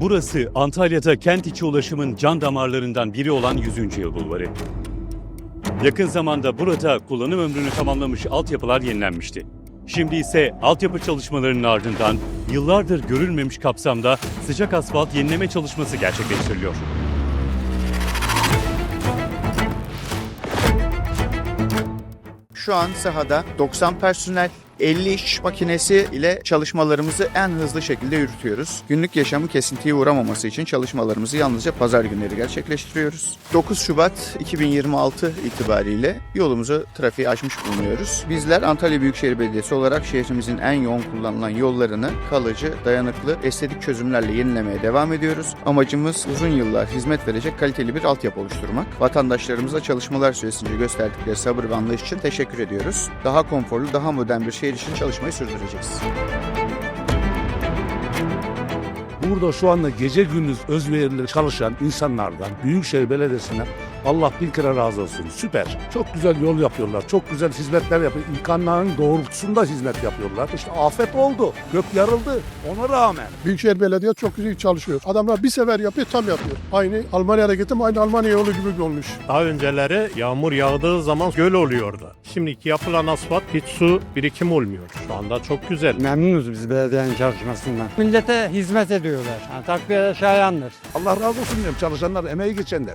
Burası Antalya'da kent içi ulaşımın can damarlarından biri olan 100. Yıl Bulvarı. Yakın zamanda burada kullanım ömrünü tamamlamış altyapılar yenilenmişti. Şimdi ise altyapı çalışmalarının ardından yıllardır görülmemiş kapsamda sıcak asfalt yenileme çalışması gerçekleştiriliyor. Şu an sahada 90 personel, 50 iş makinesi ile çalışmalarımızı en hızlı şekilde yürütüyoruz. Günlük yaşamı kesintiye uğramaması için çalışmalarımızı yalnızca pazar günleri gerçekleştiriyoruz. 9 Şubat 2026 itibariyle yolumuzu trafiğe açmış bulunuyoruz. Bizler Antalya Büyükşehir Belediyesi olarak şehrimizin en yoğun kullanılan yollarını kalıcı, dayanıklı, estetik çözümlerle yenilemeye devam ediyoruz. Amacımız uzun yıllar hizmet verecek kaliteli bir altyapı oluşturmak. Vatandaşlarımıza çalışmalar süresince gösterdikleri sabır ve anlayış için teşekkür ediyoruz. Daha konforlu, daha modern bir şehir için çalışmayı sürdüreceğiz. Burada şu anda gece gündüz özverili çalışan insanlardan Büyükşehir Belediyesi'ne Allah bin kere razı olsun. Süper. Çok güzel yol yapıyorlar. Çok güzel hizmetler yapıyor. İmkanların doğrultusunda hizmet yapıyorlar. İşte afet oldu. Gök yarıldı. Ona rağmen. Büyükşehir Belediye çok güzel çalışıyor. Adamlar bir sefer yapıyor tam yapıyor. Aynı Almanya hareketi mi aynı Almanya yolu gibi olmuş. Daha önceleri yağmur yağdığı zaman göl oluyordu. Şimdiki yapılan asfalt hiç su birikimi olmuyor. Şu anda çok güzel. Memnunuz biz belediyenin çalışmasından. Millete hizmet ediyorlar. Yani takdire şayandır. Allah razı olsun diyorum çalışanlar, emeği geçenler.